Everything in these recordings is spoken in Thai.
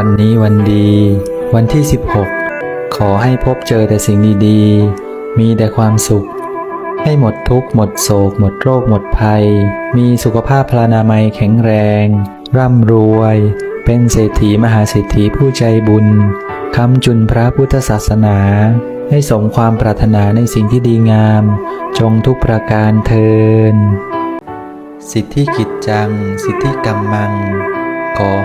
วันนี้วันดี วันที่ 16 ขอให้พบเจอแต่สิ่งดีๆ มีแต่ความสุข ให้หมดทุกข์หมดโศก หมดโรค หมดภัย มีสุขภาพพลานามัยแข็งแรง ร่ำรวย เป็นเศรษฐีมหาเศรษฐีผู้ใจบุญคำจุนพระพุทธศาสนา ให้สมความปรารถนาในสิ่งที่ดีงาม จงทุกประการเทิน สิทธิกิจจัง สิทธิกรรมัง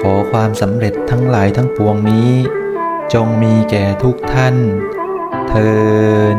ขอความสำเร็จทั้งหลายทั้งปวงนี้ จงมีแก่ทุกท่าน เทิน